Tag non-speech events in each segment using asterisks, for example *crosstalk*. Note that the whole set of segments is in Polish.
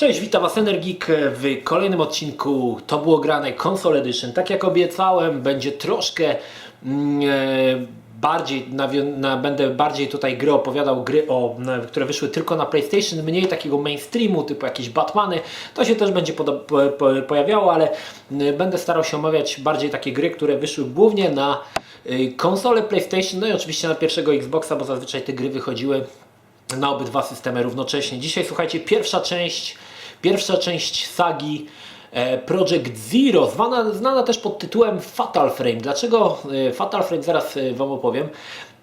Cześć, witam Was Energik w kolejnym odcinku To było grane Console Edition. Tak jak obiecałem, będzie troszkę mm, e, bardziej, na, będę bardziej tutaj gry opowiadał, gry, o, na, które wyszły tylko na PlayStation, mniej takiego mainstreamu, typu jakieś Batmany. To się też będzie poda- po, po, pojawiało, ale mm, będę starał się omawiać bardziej takie gry, które wyszły głównie na y, konsolę PlayStation, no i oczywiście na pierwszego Xboxa, bo zazwyczaj te gry wychodziły na obydwa systemy równocześnie. Dzisiaj słuchajcie, pierwsza część, pierwsza część sagi e, Project Zero, zwana, znana też pod tytułem Fatal Frame. Dlaczego e, Fatal Frame? Zaraz e, Wam opowiem.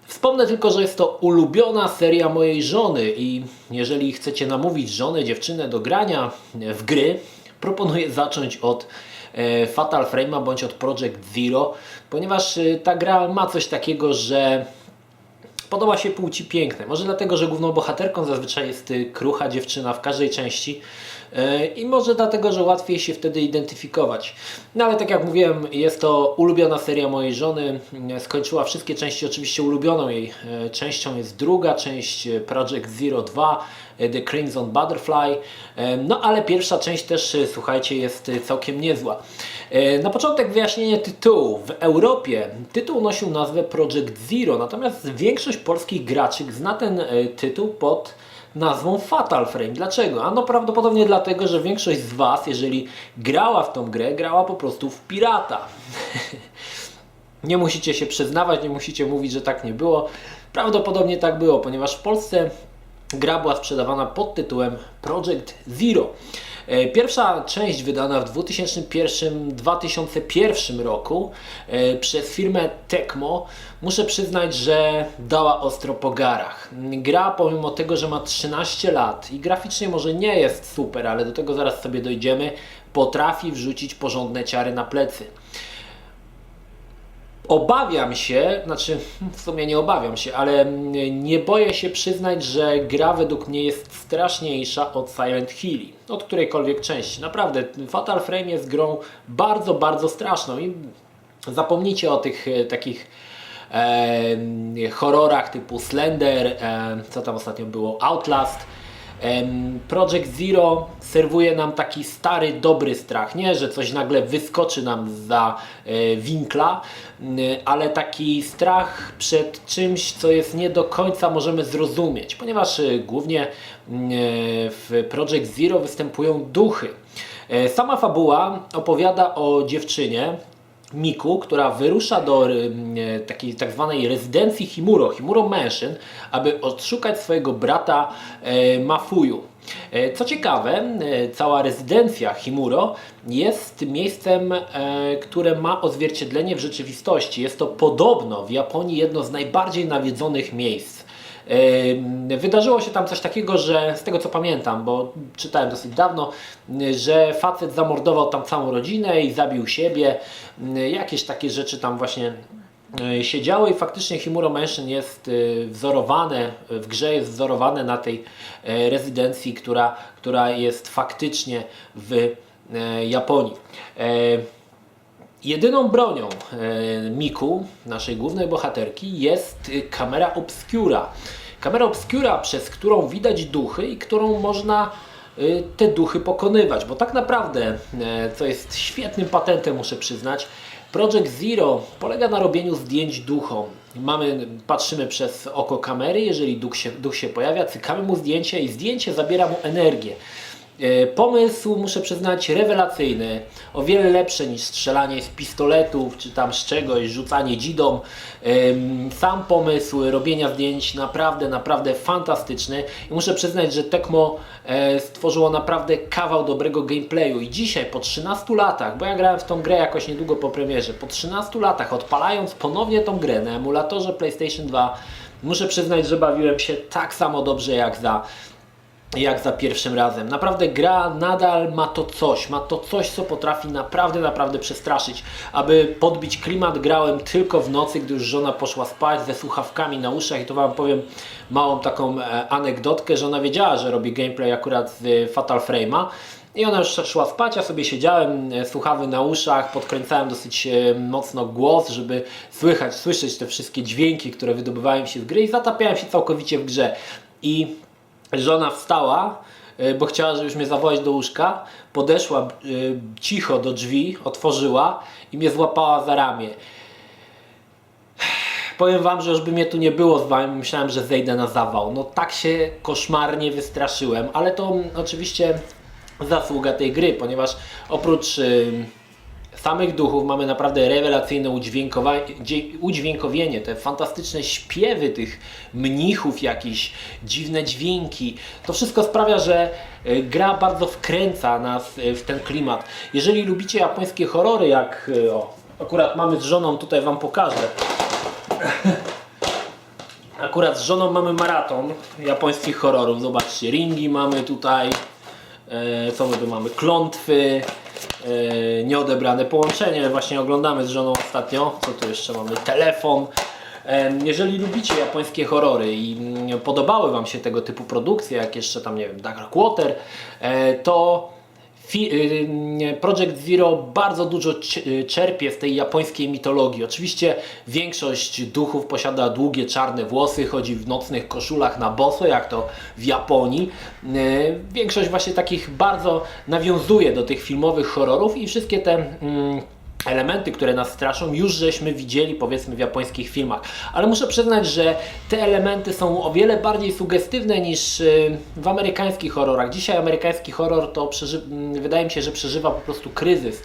Wspomnę tylko, że jest to ulubiona seria mojej żony i jeżeli chcecie namówić żonę, dziewczynę do grania w gry, proponuję zacząć od Fatal Frame'a bądź od Project Zero, ponieważ ta gra ma coś takiego, że Podoba się płci piękne. Może dlatego, że główną bohaterką zazwyczaj jest krucha dziewczyna w każdej części. I może dlatego, że łatwiej się wtedy identyfikować. No ale tak jak mówiłem, jest to ulubiona seria mojej żony. Skończyła wszystkie części, oczywiście ulubioną jej yy, częścią jest druga część yy, Project Zero 2, yy, The Crimson Butterfly. No ale pierwsza część też, słuchajcie, jest całkiem niezła. Na początek wyjaśnienie tytułu. W Europie tytuł nosił nazwę Project Zero, natomiast większość polskich graczy zna ten e, tytuł pod nazwą Fatal Frame. Dlaczego? Ano prawdopodobnie dlatego, że większość z Was, jeżeli grała w tą grę, grała po prostu w pirata. *laughs* nie musicie się przyznawać, nie musicie mówić, że tak nie było. Prawdopodobnie tak było, ponieważ w Polsce gra była sprzedawana pod tytułem Project Zero. E, Pierwsza część wydana w 2001-2001 roku e, przez firmę Tecmo, muszę przyznać, że dała ostro po garach. Gra pomimo tego, że ma 13 lat i graficznie może nie jest super, ale do tego zaraz sobie dojdziemy, potrafi wrzucić porządne ciary na plecy. Obawiam się, znaczy w sumie nie obawiam się, ale mm, nie boję się przyznać, że gra według mnie jest straszniejsza od Silent Hill, od którejkolwiek części. Naprawdę, Fatal Frame jest grą bardzo, bardzo straszną i zapomnijcie o tych e, takich e, horrorach typu Slender, e, co tam ostatnio było, Outlast. Project Zero serwuje nam taki stary, dobry strach. Nie, że coś nagle wyskoczy nam za e, winkla, ale taki strach przed czymś, co jest nie do końca możemy zrozumieć, ponieważ e, głównie e, w Project Zero występują duchy. Sama fabuła opowiada o dziewczynie, Miku, która wyrusza do y, e, takiej tak zwanej rezydencji Himuro, Himuro Mansion, aby odszukać swojego brata e, Mafuju. E, Co ciekawe, cała rezydencja Himuro jest miejscem, które ma odzwierciedlenie w rzeczywistości. Jest to podobno w Japonii jedno z najbardziej nawiedzonych miejsc. Wydarzyło się tam coś takiego, że z tego co pamiętam, bo czytałem dosyć dawno, że facet zamordował tam całą rodzinę i zabił siebie. Jakieś takie rzeczy tam właśnie yy, się i faktycznie Himuro Mansion jest yy, wzorowane, w grze jest wzorowane na tej yy, rezydencji, która, która jest faktycznie w Japonii. Jedyną bronią e, Miku, naszej głównej bohaterki, jest e, kamera obscura. Kamera obscura, przez którą widać duchy i którą można e, te duchy pokonywać, bo tak naprawdę, e, co jest świetnym patentem, muszę przyznać, Project Zero polega na robieniu zdjęć duchom. Mamy, patrzymy przez oko kamery, jeżeli duch się, duch się pojawia, cykamy mu zdjęcie i zdjęcie zabiera mu energię. E, Pomysł, muszę przyznać, rewelacyjny, o wiele lepszy niż strzelanie z pistoletów, czy tam z czegoś, rzucanie dzidą. Sam pomysł robienia zdjęć naprawdę, naprawdę fantastyczny. I muszę przyznać, że Tecmo e, stworzyło naprawdę kawał dobrego gameplayu. I dzisiaj po 13 latach, bo ja grałem w tą grę jakoś niedługo po premierze, po 13 latach odpalając ponownie tą grę na emulatorze PlayStation 2, muszę przyznać, że bawiłem się tak samo dobrze jak za jak za pierwszym razem. Naprawdę gra nadal ma to coś, ma to coś, co potrafi naprawdę, naprawdę przestraszyć. Aby podbić klimat, grałem tylko w nocy, gdy już żona poszła spać ze słuchawkami na uszach i to Wam powiem małą taką e, anegdotkę, że ona wiedziała, że robi gameplay akurat z e, Fatal Frame'a. I ona już szła spać, ja sobie siedziałem, e, słuchawy na uszach, podkręcałem dosyć mocno głos, żeby słychać, słyszeć te wszystkie dźwięki, które wydobywają się z gry i zatapiałem się całkowicie w grze. I żona wstała e, bo chciała, żebyś mnie zawołać do łóżka. Podeszła e, cicho do drzwi, otworzyła i mnie złapała za ramię. Powiem Wam, że już by mnie tu nie było z Wami, myślałem, że zejdę na zawał. No tak się koszmarnie wystraszyłem, ale to mm, oczywiście zasługa tej gry, ponieważ oprócz samych duchów mamy naprawdę rewelacyjne udźwiękowienie, te fantastyczne śpiewy tych mnichów, jakieś dziwne dźwięki. To wszystko sprawia, że y, gra bardzo wkręca nas y, w ten klimat. Jeżeli lubicie japońskie horrory, jak y, o, akurat mamy z żoną, tutaj Wam pokażę. Akurat z żoną mamy maraton japońskich horrorów. Zobaczcie, ringi mamy tutaj. E, co my tu mamy? Klątwy, e, nieodebrane połączenie. Właśnie oglądamy z żoną ostatnio. Co tu jeszcze mamy? Telefon. E, Jeżeli lubicie japońskie horrory i mm, podobały Wam się tego typu produkcje, jak jeszcze tam, nie wiem, Dark Water, to Project Zero bardzo dużo y, czerpie z tej japońskiej mitologii. Oczywiście większość duchów posiada długie czarne włosy, chodzi w nocnych koszulach na boso, jak to w Japonii. Y, Większość właśnie takich bardzo nawiązuje do tych filmowych horrorów i wszystkie te mm, elementy, które nas straszą, już żeśmy widzieli powiedzmy w japońskich filmach. Ale muszę przyznać, że te elementy są o wiele bardziej sugestywne niż y, w amerykańskich horrorach. Dzisiaj amerykański horror to mm, wydaje mi się, że przeżywa po prostu kryzys.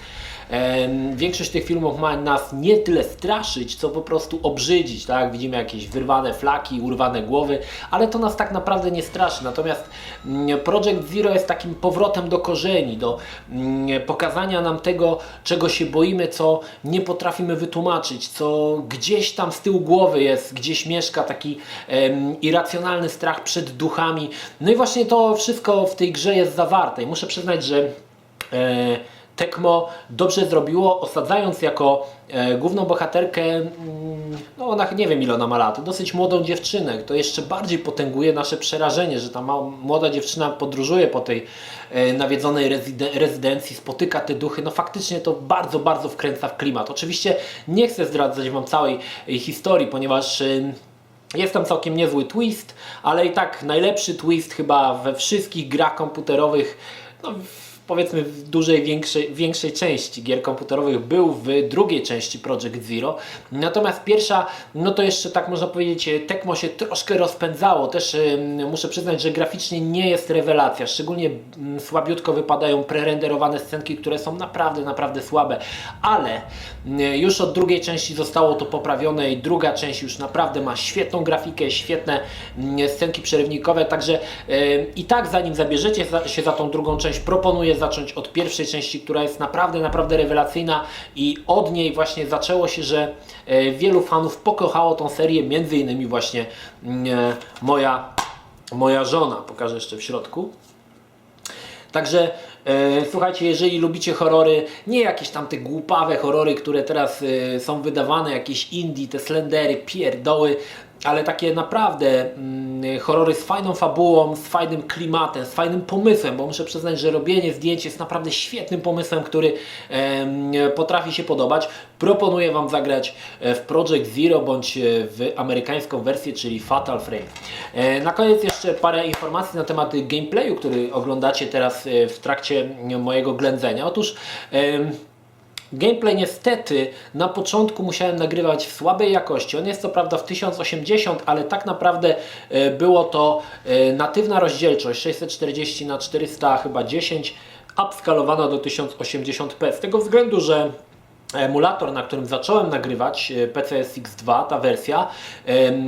Większość tych filmów ma nas nie tyle straszyć, co po prostu obrzydzić, tak? Widzimy jakieś wyrwane flaki, urwane głowy, ale to nas tak naprawdę nie straszy. Natomiast mm, Project Zero jest takim powrotem do korzeni, do mm, pokazania nam tego, czego się boimy, co nie potrafimy wytłumaczyć, co gdzieś tam z tyłu głowy jest, gdzieś mieszka taki irracjonalny strach przed duchami. No i właśnie to wszystko w tej grze jest zawarte. I muszę przyznać, że Tecmo dobrze zrobiło, osadzając jako e, główną bohaterkę, mm, no ona nie wiem ile ona ma lat, dosyć młodą dziewczynę. To jeszcze bardziej potęguje nasze przerażenie, że ta ma, młoda dziewczyna podróżuje po tej e, nawiedzonej rezyde, rezydencji, spotyka te duchy. No faktycznie to bardzo, bardzo wkręca w klimat. Oczywiście nie chcę zdradzać Wam całej e, historii, ponieważ... E, jest tam całkiem niezły twist, ale i tak najlepszy twist chyba we wszystkich grach komputerowych, no powiedzmy w dużej, większej, większej części gier komputerowych był w drugiej części Project Zero. Natomiast pierwsza, no to jeszcze tak można powiedzieć, Tecmo się troszkę rozpędzało. Też muszę przyznać, że graficznie nie jest rewelacja. Szczególnie mm, słabiutko wypadają prerenderowane scenki, które są naprawdę, naprawdę słabe. Ale mm, już od drugiej części zostało to poprawione i druga część już naprawdę ma świetną grafikę, świetne mm, scenki przerywnikowe, także i tak zanim zabierzecie za, się za tą drugą część, proponuję zacząć od pierwszej części, która jest naprawdę, naprawdę rewelacyjna i od niej właśnie zaczęło się, że e, wielu fanów pokochało tą serię, między innymi właśnie mm, e, moja, moja żona, pokażę jeszcze w środku. Także słuchajcie, jeżeli lubicie horrory, nie jakieś tam te głupawe horrory, które teraz e, są wydawane, jakieś indie, te slendery, pierdoły, ale takie naprawdę mm, horrory z fajną fabułą, z fajnym klimatem, z fajnym pomysłem, bo muszę przyznać, że robienie zdjęć jest naprawdę świetnym pomysłem, który potrafi się podobać. Proponuję Wam zagrać e, w Project Zero bądź e, w amerykańską wersję, czyli Fatal Frame. E, Na koniec jeszcze parę informacji na temat gameplayu, który oglądacie teraz e, w trakcie mojego ględzenia. Otóż Gameplay niestety na początku musiałem nagrywać w słabej jakości. On jest co prawda w 1080, ale tak naprawdę e, było to e, natywna rozdzielczość 640 na 400 chyba 10 upskalowana do 1080p. Z tego względu, że emulator, na którym zacząłem nagrywać, e, PCSX2, ta wersja,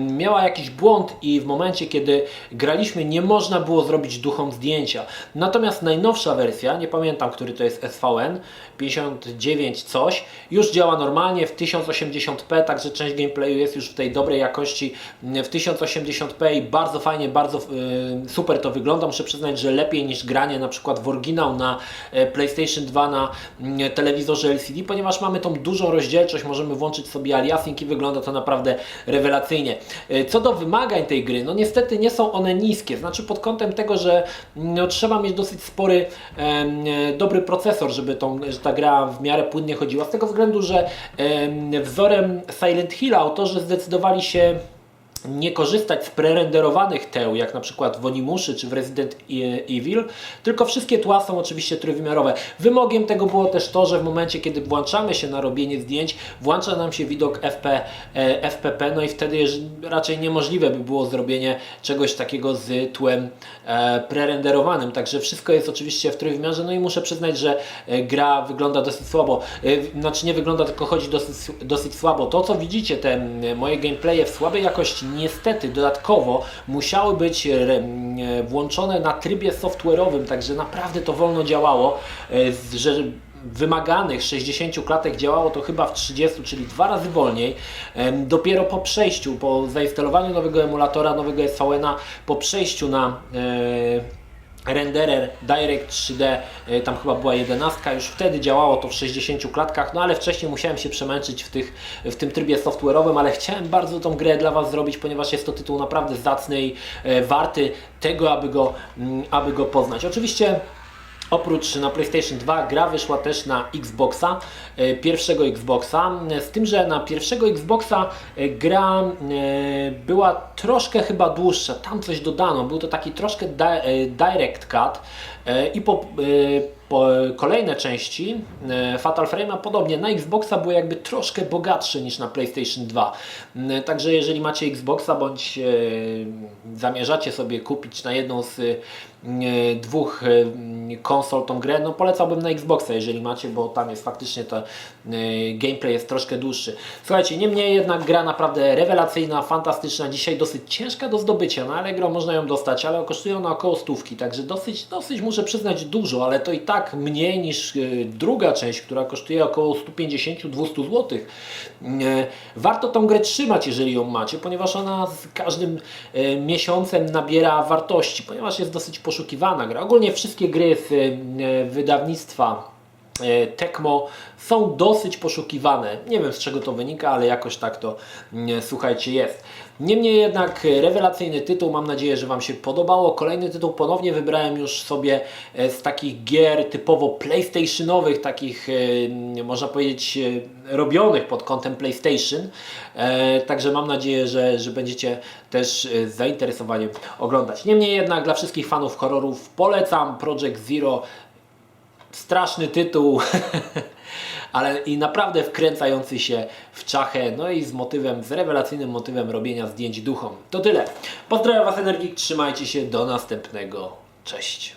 miała jakiś błąd i w momencie, kiedy graliśmy, nie można było zrobić duchom zdjęcia. Natomiast najnowsza wersja, nie pamiętam, który to jest SVN, 59 coś, już działa normalnie w 1080p, także część gameplayu jest już w tej dobrej jakości m, w 1080p i bardzo fajnie, bardzo y, super to wygląda. Muszę przyznać, że lepiej niż granie na przykład w oryginał na e, PlayStation 2 na mm, telewizorze LCD, ponieważ mamy tą dużą rozdzielczość, możemy włączyć sobie aliasing i wygląda to naprawdę rewelacyjnie. E, Co do wymagań tej gry, no niestety nie są one niskie, znaczy pod kątem tego, że no, trzeba mieć dosyć spory, e, dobry procesor, żeby tą, że ta gra w miarę płynnie chodziła, z tego względu, że em, wzorem Silent Hill autorzy zdecydowali się nie korzystać z prerenderowanych teł, jak na przykład w Onimuszy czy w Resident Evil, tylko wszystkie tła są oczywiście trójwymiarowe. Wymogiem tego było też to, że w momencie, kiedy włączamy się na robienie zdjęć, włącza nam się widok FP, e, FPP, no i wtedy raczej niemożliwe by było zrobienie czegoś takiego z tłem e, prerenderowanym. Także wszystko jest oczywiście w trójwymiarze, no i muszę przyznać, że e, gra wygląda dosyć słabo. E, Znaczy nie wygląda, tylko chodzi dosyć, dosyć słabo. To, co widzicie, te moje gameplaye w słabej jakości, niestety dodatkowo musiały być e, e, włączone na trybie software'owym, także naprawdę to wolno działało, e, że wymaganych 60 klatek działało to chyba w 30, czyli dwa razy wolniej. Dopiero po przejściu, po zainstalowaniu nowego emulatora, nowego SVN-a, po przejściu na renderer Direct 3D, e, tam chyba była 11, już wtedy działało to w 60 klatkach, no ale wcześniej musiałem się przemęczyć w, tych, w tym trybie software'owym, ale chciałem bardzo tą grę dla Was zrobić, ponieważ jest to tytuł naprawdę zacny i e, warty tego, aby go, mm, aby go poznać. Oczywiście Oprócz na PlayStation 2 gra wyszła też na Xboxa, e, pierwszego Xboxa, e, z tym, że na pierwszego Xboxa e, gra była troszkę chyba dłuższa, tam coś dodano, był to taki troszkę di direct cut i po kolejne części e, Fatal Frame'a podobnie na Xboxa były jakby troszkę bogatsze niż na PlayStation 2. M, Także jeżeli macie Xboxa bądź e, zamierzacie sobie kupić na jedną z e, dwóch e, konsol tą grę, no polecałbym na Xboxa, jeżeli macie, bo tam jest faktycznie to e, gameplay jest troszkę dłuższy. Słuchajcie, niemniej jednak gra naprawdę rewelacyjna, fantastyczna, dzisiaj dosyć ciężka do zdobycia, no ale grą można ją dostać, ale kosztuje ona około stówki, także dosyć, dosyć muszę przyznać dużo, ale to i tak mniej niż e, druga część, która kosztuje około 150-200 zł. E, Warto tą grę trzymać, jeżeli ją macie, ponieważ ona z każdym e, miesiącem nabiera wartości, ponieważ jest dosyć poszukiwana gra. Ogólnie wszystkie gry z wydawnictwa Tecmo są dosyć poszukiwane. Nie wiem z czego to wynika, ale jakoś tak to słuchajcie jest. Niemniej jednak e, rewelacyjny tytuł, mam nadzieję, że Wam się podobało. Kolejny tytuł ponownie wybrałem już sobie e, z takich gier typowo PlayStationowych, takich e, można powiedzieć robionych pod kątem PlayStation. Także mam nadzieję, że, że będziecie też e, zainteresowani oglądać. Niemniej jednak dla wszystkich fanów horrorów polecam Project Zero straszny tytuł, *laughs* ale i naprawdę wkręcający się w czachę, no i z motywem, z rewelacyjnym motywem robienia zdjęć duchom. To tyle. Pozdrawiam Was Energik, trzymajcie się, do następnego. Cześć.